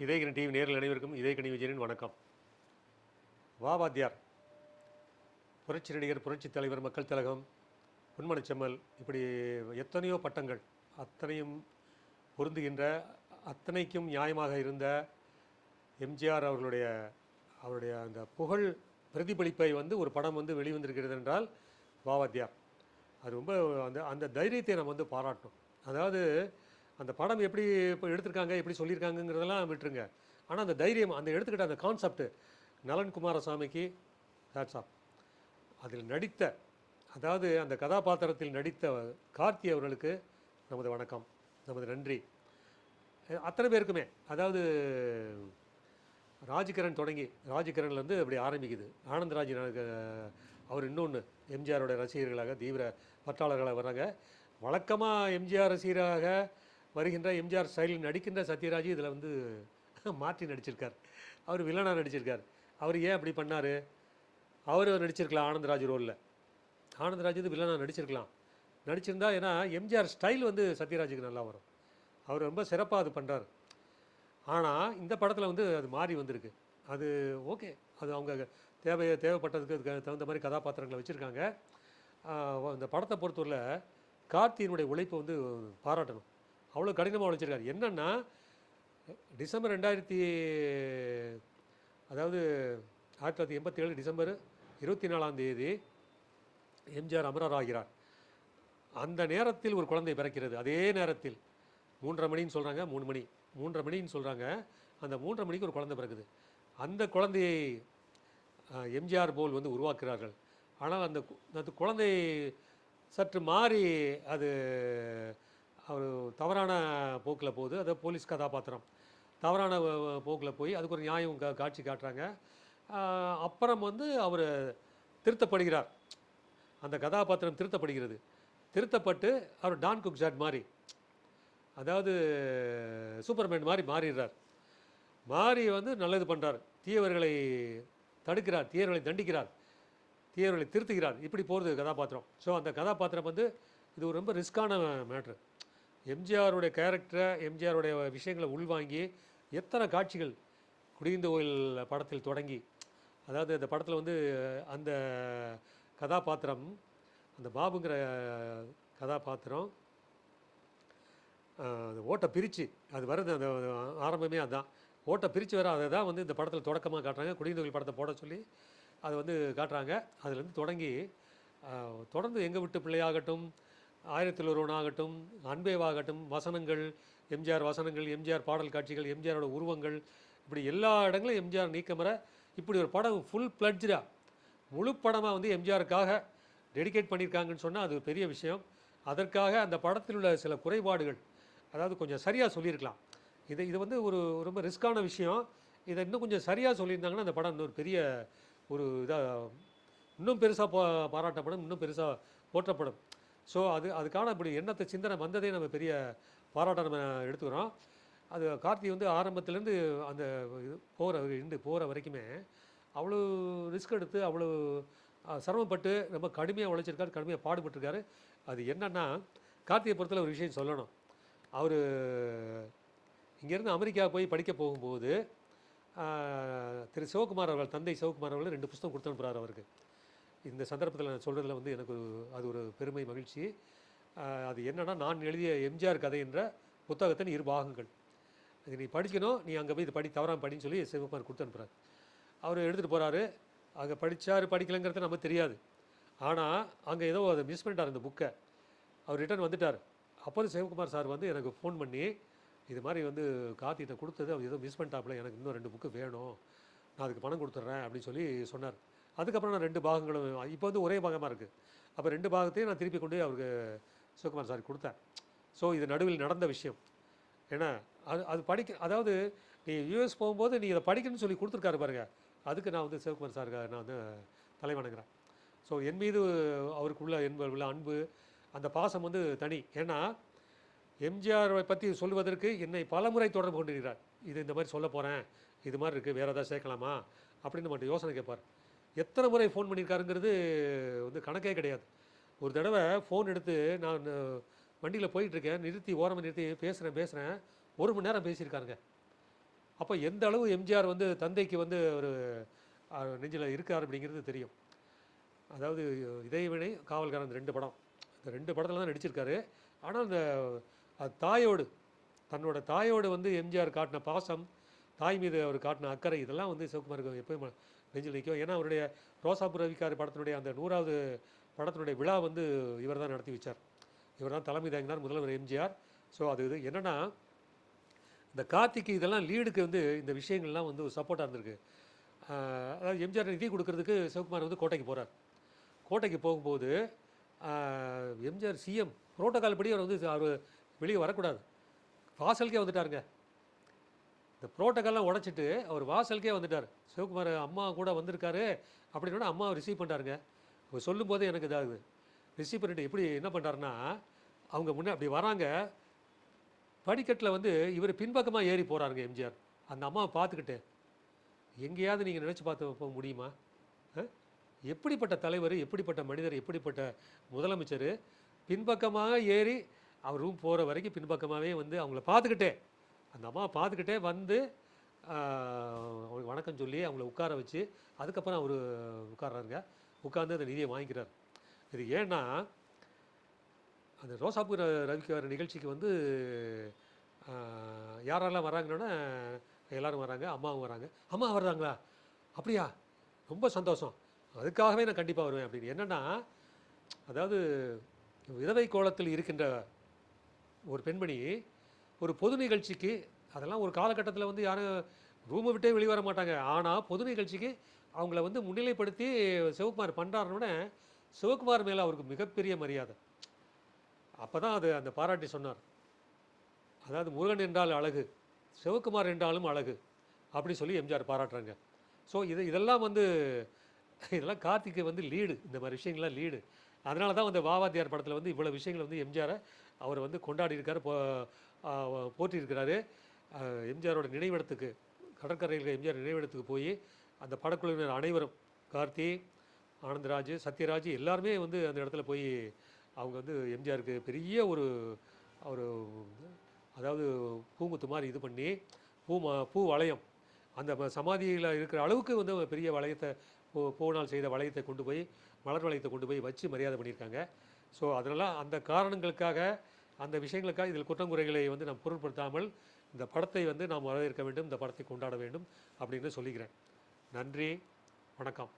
இதயகிரி TV நேரில் அனைவருக்கும் இதயகணி விஜயனின் வணக்கம். வா வாவாத்தியார் புரட்சி நடிகர் புரட்சி தலைவர் மக்கள் திலகம் பொன்மனச் இப்படி எத்தனையோ பட்டங்கள் அத்தனையும் பொருந்துகின்ற அத்தனைக்கும் நியாயமாக இருந்த எம்ஜிஆர் அவர்களுடைய அவருடைய அந்த புகழ் பிரதிபலிப்பை வந்து ஒரு படம் வந்து வெளிவந்திருக்கிறது என்றால் வாவாத்தியார் அது ரொம்ப அந்த அந்த தைரியத்தை நம்ம வந்து பாராட்டணும். அதாவது அந்த படம் எப்படி இப்போ எடுத்திருக்காங்க எப்படி சொல்லியிருக்காங்கங்கிறதெல்லாம் விட்டுருங்க. ஆனால் அந்த தைரியம் அந்த எடுத்துக்கிட்ட அந்த கான்செப்ட் நலன் குமாரசாமிக்கு ஹேட்ஸ் ஆஃப் அதில் நடித்த அதாவது அந்த கதாபாத்திரத்தில் நடித்த கார்த்தி அவர்களுக்கு நமது வணக்கம் நமது நன்றி. அத்தனை பேருக்குமே அதாவது ராஜ்கிரண் தொடங்கி ராஜ்கிரன்லேருந்து அப்படி ஆரம்பிக்குது. ஆனந்தராஜ் எனக்கு, அவர் இன்னொன்று எம்ஜிஆரோட ரசிகர்களாக தீவிர பற்றாளர்களாக வர்றாங்க வழக்கமாக எம்ஜிஆர் ரசிகராக வருகின்ற எம்ஜிஆர் ஸ்டைலில் நடிக்கின்ற சத்யராஜ் இதில் வந்து மாற்றி நடிச்சிருக்கார். அவர் வில்லனாக நடிச்சிருக்கார். அவர் ஏன் அப்படி பண்ணார்? அவர் நடிச்சிருக்கலாம் ஆனந்தராஜ் ரோலில். ஆனந்தராஜ் வந்து வில்லனாக நடிச்சிருக்கலாம். நடிச்சிருந்தா ஏன்னா எம்ஜிஆர் ஸ்டைல் வந்து சத்யராஜுக்கு நல்லா வரும். அவர் ரொம்ப சிறப்பாக அது பண்ணுறாரு ஆனால் இந்த படத்தில் வந்து அது மாறி வந்திருக்கு. அது ஓகே. அது அவங்க தேவை தேவைப்பட்டதுக்கு அதுக்கு தகுந்த மாதிரி கதாபாத்திரங்களை வச்சுருக்காங்க. இந்த படத்தை பொறுத்தவரையில் கார்த்தியினுடைய உழைப்பை வந்து பாராட்டணும். அவ்வளோ கடினமாக உழைச்சிருக்காரு என்னென்னா டிசம்பர் ரெண்டாயிரத்தி அதாவது ஆயிரத்தி தொள்ளாயிரத்தி எண்பத்தி ஏழு டிசம்பர் இருபத்தி நாலாம் தேதி எம்ஜிஆர் அமரர் ஆகிறார். அந்த நேரத்தில் ஒரு குழந்தை பிறக்கிறது. அதே நேரத்தில் மூன்றரை மணின்னு சொல்கிறாங்க மூணு மணி. மூன்றரை மணின்னு சொல்கிறாங்க அந்த மூன்றரை மணிக்கு ஒரு குழந்தை பிறகுது அந்த குழந்தையை எம்ஜிஆர் போல் வந்து உருவாக்குறார்கள். ஆனால் அந்த அந்த குழந்தை சற்று மாறி அது ஒரு தவறான போக்கில் போகுது. அது போலீஸ் கதாபாத்திரம். தவறான போக்கில் போய் அதுக்கு ஒரு நியாயம் கா காட்சி காட்டுறாங்க. அப்புறம் வந்து அவர் திருத்தப்படுகிறார். அந்த கதாபாத்திரம் திருத்தப்படுகிறது. திருத்தப்பட்டு அவர் டான் குக்ஜாட் மாதிரி அதாவது சூப்பர்மேன் மாதிரி மாறிடுறார். மாறி வந்து நல்லது பண்ணுறார் தீயவர்களை தடுக்கிறார் தீயவர்களை தண்டிக்கிறார் தீயவர்களை திருத்துகிறார். இப்படி போகிறது கதாபாத்திரம். ஸோ அந்த கதாபாத்திரம் வந்து இது ஒரு ரொம்ப ரிஸ்க்கான மேட்ரு எம்ஜிஆருடைய கேரக்டரை எம்ஜிஆருடைய விஷயங்களை உள்வாங்கி எத்தனை காட்சிகள் குடியிருந்த கோயில் படத்தில் தொடங்கி அதாவது அந்த படத்தில் வந்து அந்த கதாபாத்திரம் அந்த பாபுங்கிற கதாபாத்திரம் அந்த ஓட்டை பிரித்து அது வருது அந்த ஆரம்பமே அதுதான் ஓட்டை பிரித்து வர அதை தான் வந்து இந்த படத்தில் தொடக்கமாக காட்டுறாங்க. குடியிருந்தவர்கள் படத்தை போட சொல்லி அதை வந்து காட்டுறாங்க. அதுலேருந்து தொடங்கி தொடர்ந்து எங்கள் விட்டு பிள்ளையாகட்டும் ஆயிரத்தில் ஒருவனாகட்டும் அன்பேவாகட்டும் வசனங்கள் எம்ஜிஆர் வசனங்கள் எம்ஜிஆர் பாடல் காட்சிகள் எம்ஜிஆரோட உருவங்கள் இப்படி எல்லா இடங்களும் எம்ஜிஆர் நீக்கமர இப்படி ஒரு படம் ஃபுல் பிளட்ஜாக முழு படமாக வந்து எம்ஜிஆருக்காக டெடிகேட் பண்ணியிருக்காங்கன்னு சொன்னால் அது ஒரு பெரிய விஷயம். அதற்காக அந்த படத்தில் உள்ள சில குறைபாடுகள் அதாவது கொஞ்சம் சரியாக சொல்லியிருக்கலாம். இது இது வந்து ஒரு ரொம்ப ரிஸ்க்கான விஷயம். இதை இன்னும் கொஞ்சம் சரியாக சொல்லியிருந்தாங்கன்னா அந்த படம் இன்னொரு பெரிய ஒரு இதாக இன்னும் பெருசாக பா பாராட்டப்படும் இன்னும் பெருசாக போற்றப்படும். ஸோ அது அதுக்கான இப்படி எண்ணத்தை சிந்தனை வந்ததே நம்ம பெரிய பாராட்ட நம்ம எடுத்துக்கிறோம். அது கார்த்தி வந்து ஆரம்பத்துலேருந்து அந்த இது போகிற இருந்து போகிற வரைக்குமே அவ்வளோ ரிஸ்க் எடுத்து அவ்வளோ சிரமப்பட்டு ரொம்ப கடுமையாக உழைச்சிருக்காரு கடுமையாக பாடுபட்டிருக்காரு. அது என்னன்னா கார்த்தியை பொறுத்தல ஒரு விஷயம் சொல்லணும். அவர் இங்கேருந்து அமெரிக்கா போய் படிக்க போகும்போது திரு சிவகுமார் அவர்கள் தந்தை சிவகுமார் அவர்கள் ரெண்டு புஸ்தகம் கொடுத்து அனுப்புகிறார் அவருக்கு. இந்த சந்தர்ப்பத்தில் நான் சொல்கிறதுல வந்து எனக்கு ஒரு அது ஒரு பெருமை மகிழ்ச்சி. அது என்னன்னா நான் எழுதிய எம்ஜிஆர் கதை என்ற புத்தகத்தின் இரு பாகங்கள். இது நீ படிக்கணும் நீ அங்கே போய் இது படி தவறாமல் படின்னு சொல்லி சிவகுமார் கொடுத்து அனுப்புகிறார் அவர் எடுத்துகிட்டு போகிறாரு அங்கே படித்தார் படிக்கலைங்கிறது நமக்கு தெரியாது. ஆனால் அங்கே ஏதோ அதை மிஸ் பண்ணிட்டார் அந்த புக்கை அவர் ரிட்டர்ன் வந்துட்டார். அப்போது சிவகுமார் சார் வந்து எனக்கு ஃபோன் பண்ணி இது மாதிரி வந்து கார்த்திகிட்ட கொடுத்தது அவர் ஏதோ மிஸ் பண்ணிட்டாப்புல எனக்கு இன்னும் ரெண்டு புக்கு வேணும். நான் அதுக்கு பணம் கொடுத்துட்றேன் அப்படின்னு சொல்லி சொன்னார். அதுக்கப்புறம் நான் ரெண்டு பாகங்களும் இப்போ வந்து ஒரே பாகமாக இருக்குது அப்போ ரெண்டு பாகத்தையும் நான் திருப்பி கொண்டு அவருக்கு சிவகுமார் சார் கொடுத்தேன். ஸோ இது நடுவில் நடந்த விஷயம். ஏன்னா அது அது படிக்க அதாவது நீ யூஎஸ் போகும்போது நீ இதை படிக்கணும்னு சொல்லி கொடுத்துருக்காரு பாருங்க. அதுக்கு நான் வந்து சிவகுமார் சாருக்கு நான் வந்து தலைவணங்குறேன். ஸோ என் மீது அவருக்குள்ள என்ப உள்ள அன்பு அந்த பாசம் வந்து தனி. ஏன்னா எம்ஜிஆரை பற்றி சொல்வதற்கு என்னை பலமுறை தொடர்பு கொண்டிருக்கிறார். இது இந்த மாதிரி சொல்ல போகிறேன் இது மாதிரி இருக்குது வேறு ஏதாவது சேர்க்கலாமா? அப்படின்னு மட்டும் யோசனை கேட்பார். எத்தனை முறை ஃபோன் பண்ணியிருக்காருங்கிறது வந்து கணக்கே கிடையாது. ஒரு தடவை ஃபோன் எடுத்து நான் வண்டியில் போயிட்டுருக்கேன். நிறுத்தி ஓரமாக நிறுத்தி பேசுகிறேன் பேசுகிறேன் ஒரு மணி நேரம் பேசியிருக்காருங்க. அப்போ எந்த அளவு எம்ஜிஆர் வந்து தந்தைக்கு வந்து ஒரு நெஞ்சில் இருக்கார் அப்படிங்கிறது தெரியும். அதாவது இதயவினை காவல்காரன் ரெண்டு படம். இந்த ரெண்டு படத்தில் தான் நடிச்சிருக்காரு. ஆனால் அந்த தாயோடு தன்னோட தாயோடு வந்து எம்ஜிஆர் காட்டின பாசம் தாய் மீது அவர் காட்டின அக்கறை இதெல்லாம் வந்து சிவகுமாருக்கு எப்பயும் நெஞ்சில் நிற்கும். ஏன்னா அவருடைய ரோசாபுர ரவிக்கார் படத்தினுடைய அந்த நூறாவது படத்தினுடைய விழா வந்து இவர் தான் நடத்தி வச்சார். இவர் தான் தலைமை தாங்கினார் முதல்வர் எம்ஜிஆர். ஸோ அது இது. என்னென்னா இந்த கார்த்திக்கு இதெல்லாம் லீடுக்கு வந்து இந்த விஷயங்கள்லாம் வந்து சப்போர்ட்டாக இருந்திருக்கு. அதாவது எம்ஜிஆர் நிதி கொடுக்கறதுக்கு சிவகுமார் வந்து கோட்டைக்கு போகிறார் கோட்டைக்கு போகும்போது எம்ஜிஆர் சிஎம் புரோட்டோக்கால் படி அவர் வந்து அவர் வெளியே வரக்கூடாது. வாசலுக்கே வந்துட்டாருங்க. இந்த புரோட்டோக்கால்லாம் உடைச்சிட்டு அவர் வாசலுக்கே வந்துட்டார். சிவகுமார் அம்மா கூட வந்திருக்காரு அப்படின்னா அம்மா ரிசீவ் பண்ணிட்டாருங்க. அவர் சொல்லும்போது எனக்கு இதாகுது. ரிசீவ் பண்ணிட்டு எப்படி என்ன பண்ணுறாருன்னா அவங்க முன்னே அப்படி வராங்க. படிக்கட்டில் வந்து இவர் பின்பக்கமாக ஏறி போகிறாருங்க எம்ஜிஆர். அந்த அம்மாவை பார்த்துக்கிட்டு எங்கேயாவது நீங்கள் நினச்சி பார்த்து போக முடியுமா? எப்படிப்பட்ட தலைவர் எப்படிப்பட்ட மனிதர் எப்படிப்பட்ட முதலமைச்சர் பின்பக்கமாக ஏறி அவர் ரூம் போகிற வரைக்கும் பின்பக்கமாகவே வந்து அவங்கள பார்த்துக்கிட்டே அந்த அம்மாவை பார்த்துக்கிட்டே வந்து அவங்களுக்கு வணக்கம் சொல்லி அவங்கள உட்கார வச்சு அதுக்கப்புறம் அவர் உட்கார்றாருங்க. உட்கார்ந்து அந்த நிதியை வாங்கிக்கிறார். இது ஏன்னா அந்த ரோசாப்பூ ரவிக்கு வர நிகழ்ச்சிக்கு வந்து யாரெல்லாம் வராங்கன்னா எல்லோரும் வராங்க அம்மாவும் வராங்க. அம்மா வர்றாங்களா? அப்படியா? ரொம்ப சந்தோஷம். அதுக்காகவே நான் கண்டிப்பாக வருவேன் அப்படின்னு. என்னென்னா அதாவது விதவை கோலத்தில் இருக்கின்ற ஒரு பெண்மணி ஒரு பொது நிகழ்ச்சிக்கு அதெல்லாம் ஒரு காலகட்டத்தில் வந்து யாரும் ரூமை விட்டே வெளியே வர மாட்டாங்க. ஆனால் பொது நிகழ்ச்சிக்கு அவங்கள வந்து முன்னிலைப்படுத்தி சிவகுமார் பண்ணுறாருன்னு சிவகுமார் மேலே அவருக்கு மிகப்பெரிய மரியாதை. அப்போ தான் அது அந்த பாராட்டி சொன்னார். அதாவது முருகன் என்றால் அழகு சிவகுமார் என்றாலும் அழகு அப்படின்னு சொல்லி எம்ஜிஆர் பாராட்டுறாங்க. ஸோ இது இதெல்லாம் வந்து இதெல்லாம் கார்த்திக்கு வந்து லீடு இந்த மாதிரி விஷயங்கள்லாம் லீடு அதனால தான் வந்து வாவாத்தியார் படத்தில் வந்து இவ்வளோ விஷயங்கள் வந்து எம்ஜிஆரை அவர் வந்து கொண்டாடி இருக்காரு போ போற்றியிருக்கிறாரு. எம்ஜிஆரோட நினைவிடத்துக்கு கடற்கரையில் எம்ஜிஆர் நினைவிடத்துக்கு போய் அந்த படக்குழுவினர் அனைவரும் கார்த்தி ஆனந்தராஜ் சத்யராஜ் எல்லாருமே வந்து அந்த இடத்துல போய் அவங்க வந்து எம்ஜிஆருக்கு பெரிய ஒரு ஒரு அதாவது பூங்குத்து மாதிரி இது பண்ணி பூ ம- பூ வளையம் அந்த சமாதியில் இருக்கிற அளவுக்கு வந்து ஒரு பெரிய வளையத்தை போனால் செய்த வளையத்தை கொண்டு போய் மலர் வளையத்தை கொண்டு போய் வச்சு மரியாதை பண்ணியிருக்காங்க. ஸோ அதனால் அந்த காரணங்களுக்காக அந்த விஷயங்களுக்காக இதில் குற்றங்குறைகளை வந்து நாம் பொருட்படுத்தாமல் இந்த படத்தை வந்து நாம் வரவேற்க வேண்டும் இந்த படத்தை கொண்டாட வேண்டும் அப்படின்னு சொல்லிக்கிறேன். நன்றி வணக்கம்.